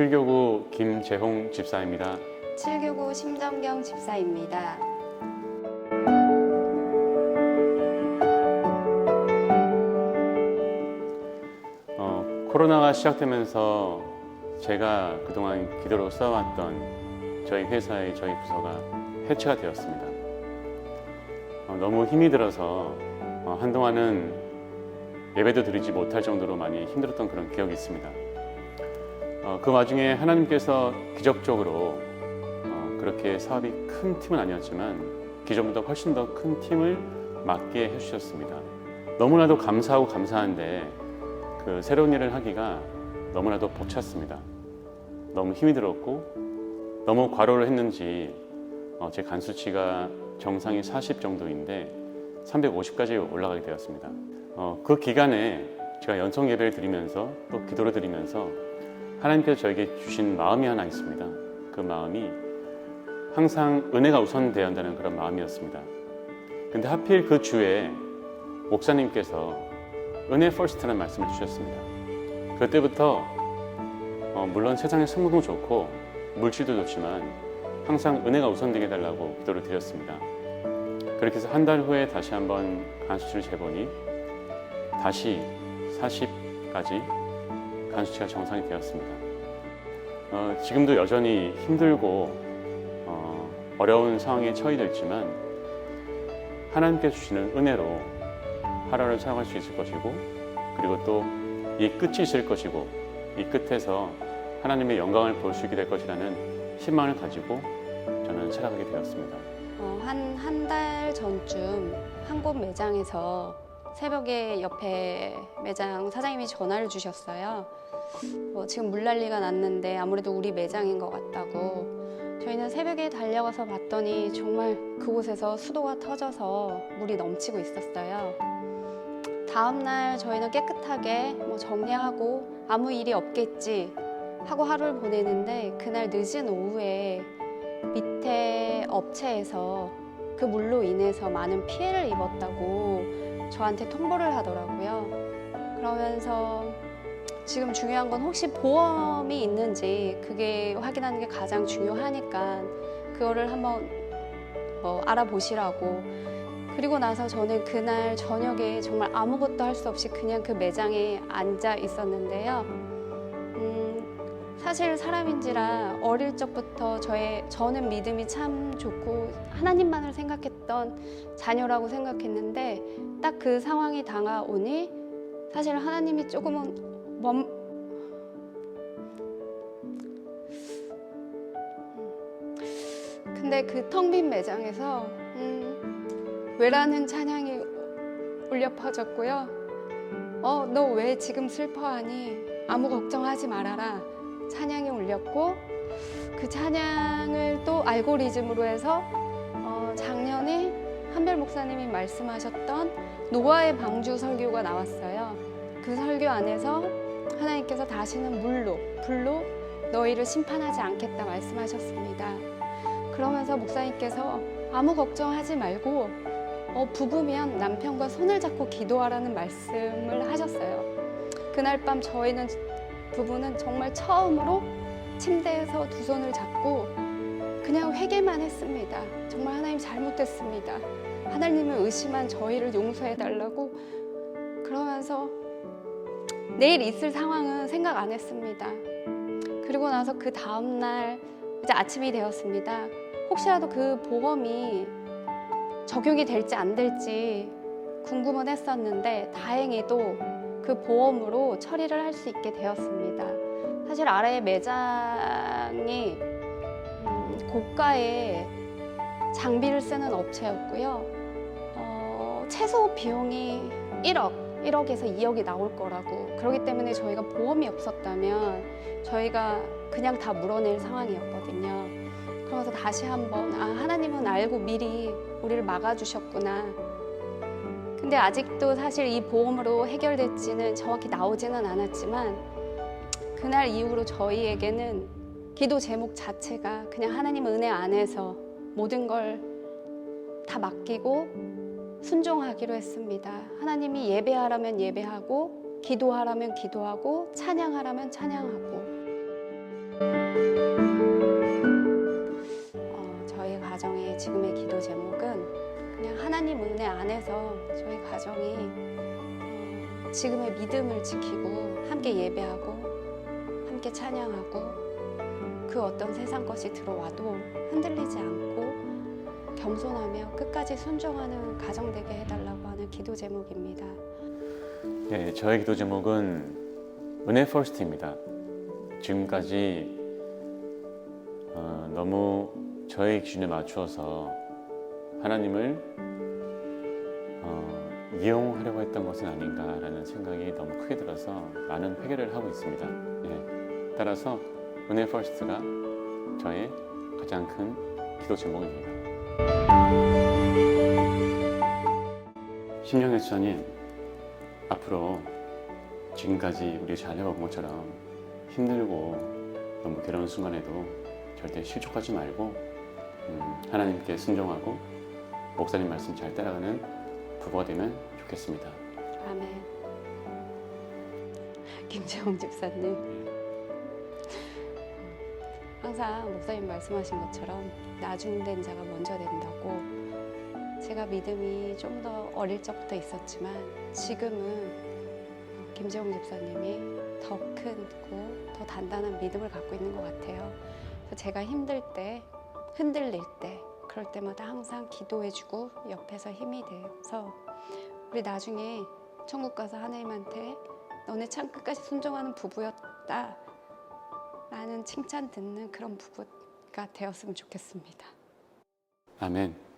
7교구 김재홍 집사입니다. 7교구 심정경 집사입니다. 어, 코로나가 시작되면서 제가 그동안 기도로 써왔던 저희 회사의 저희 부서가 해체가 되었습니다. 어, 너무 힘이 들어서 어, 한동안은 예배도 드리지 못할 정도로 많이 힘들었던 그런 기억이 있습니다. 어, 그 와중에 하나님께서 기적적으로 어, 그렇게 사업이 큰 팀은 아니었지만 기존보다 훨씬 더 큰 팀을 맡게 해주셨습니다. 너무나도 감사하고 감사한데 그 새로운 일을 하기가 너무나도 벅찼습니다. 너무 힘이 들었고 너무 과로를 했는지 어, 제간 수치가 정상이 40 정도인데 350까지 올라가게 되었습니다. 어, 그 기간에 제가 연속 예배를 드리면서 또 기도를 드리면서 하나님께서 저에게 주신 마음이 하나 있습니다. 그 마음이 항상 은혜가 우선되어야 한다는 그런 마음이었습니다. 근데 하필 그 주에 목사님께서 은혜 퍼스트라는 말씀을 주셨습니다. 그때부터 어, 물론 세상의 성공도 좋고 물질도 좋지만 항상 은혜가 우선되게 해달라고 기도를 드렸습니다. 그렇게 해서 한 달 후에 다시 한번 간수치를 재보니 다시 40까지 간수치가 정상이 되었습니다. 어, 지금도 여전히 힘들고 어, 어려운 상황에 처해져 있지만 하나님께 주시는 은혜로 하루를 살아갈 수 있을 것이고 그리고 또 이 끝이 있을 것이고 이 끝에서 하나님의 영광을 볼 수 있게 될 것이라는 희망을 가지고 저는 살아가게 되었습니다. 어, 한한 달 전쯤 한 곳 매장에서 새벽에 옆에 매장 사장님이 전화를 주셨어요. 어, 지금 물난리가 났는데 아무래도 우리 매장인 것 같다고. 저희는 새벽에 달려가서 봤더니 정말 그곳에서 수도가 터져서 물이 넘치고 있었어요. 다음 날 저희는 깨끗하게 뭐 정리하고 아무 일이 없겠지 하고 하루를 보내는데 그날 늦은 오후에 밑에 업체에서 그 물로 인해서 많은 피해를 입었다고 저한테 통보를 하더라고요. 그러면서 지금 중요한 건 혹시 보험이 있는지 그게 확인하는 게 가장 중요하니까 그거를 한번 어, 알아보시라고. 그리고 나서 저는 그날 저녁에 정말 아무것도 할 수 없이 그냥 그 매장에 앉아 있었는데요. 음, 사실 사람인지라 어릴 적부터 저의 저는 믿음이 참 좋고 하나님만을 생각했던 자녀라고 생각했는데 딱 그 상황이 다가오니 사실 하나님이 조금은 멈 근데 그 텅 빈 매장에서 음, 왜라는 찬양이 울려 퍼졌고요. 어, 너 왜 지금 슬퍼하니? 아무 걱정하지 말아라. 찬양이 울렸고 그 찬양을 또 알고리즘으로 해서 어, 작년에 한별 목사님이 말씀하셨던 노아의 방주 설교가 나왔어요. 그 설교 안에서 하나님께서 다시는 물로 불로 너희를 심판하지 않겠다 말씀하셨습니다. 그러면서 목사님께서 아무 걱정하지 말고 어, 부부면 남편과 손을 잡고 기도하라는 말씀을 하셨어요. 그날 밤 저희는 부부는 정말 처음으로 침대에서 두 손을 잡고 그냥 회개만 했습니다. 정말 하나님 잘못됐습니다. 하나님을 의심한 저희를 용서해 달라고 그러면서 내일 있을 상황은 생각 안 했습니다. 그리고 나서 그 다음 날 이제 아침이 되었습니다. 혹시라도 그 보험이 적용이 될지 안 될지 궁금은 했었는데 다행히도 그 보험으로 처리를 할 수 있게 되었습니다. 사실 아래 매장이 음, 고가의 장비를 쓰는 업체였고요. 어, 최소 비용이 1억, 1억에서 2억이 나올 거라고. 그렇기 때문에 저희가 보험이 없었다면 저희가 그냥 다 물어낼 상황이었거든요. 그러면서 다시 한번 아 하나님은 알고 미리 우리를 막아주셨구나. 근데 아직도 사실 이 보험으로 해결될지는 정확히 나오지는 않았지만 그날 이후로 저희에게는 기도 제목 자체가 그냥 하나님 은혜 안에서 모든 걸 다 맡기고 순종하기로 했습니다. 하나님이 예배하라면 예배하고 기도하라면 기도하고 찬양하라면 찬양하고 어, 저희 가정의 지금의 기도 제목은 그냥 하나님 은혜 안에서 저희 가정이 어, 지금의 믿음을 지키고 함께 예배하고 함께 찬양하고 그 어떤 세상 것이 들어와도 흔들리지 않고 겸손하며 끝까지 순종하는 가정 되게 해달라고 하는 기도 제목입니다. 네, 저의 기도 제목은 은혜 퍼스트입니다. 지금까지 어, 너무 저의 기준에 맞추어서 하나님을 어, 이용하려고 했던 것은 아닌가라는 생각이 너무 크게 들어서 많은 회개를 하고 있습니다. 예, 따라서 은혜 퍼스트가 저의 가장 큰 기도 제목입니다. 심령의 님 앞으로 지금까지 우리 잘 해온 것처럼 힘들고 너무 괴로운 순간에도 절대 실족하지 말고 음, 하나님께 순종하고 목사님 말씀 잘 따라가는 부부가 되면 좋겠습니다. 아멘. 김재홍 집사님. 항상 목사님 말씀하신 것처럼 나중된 자가 먼저 된다고 제가 믿음이 좀 더 어릴 적부터 있었지만 지금은 김재홍 집사님이 더 크고 더 단단한 믿음을 갖고 있는 것 같아요. 제가 힘들 때, 흔들릴 때, 그럴 때마다 항상 기도해주고 옆에서 힘이 돼서 우리 나중에 천국 가서 하나님한테 너네 참 끝까지 순종하는 부부였다 라는 칭찬 듣는 그런 부부가 되었으면 좋겠습니다. 아멘.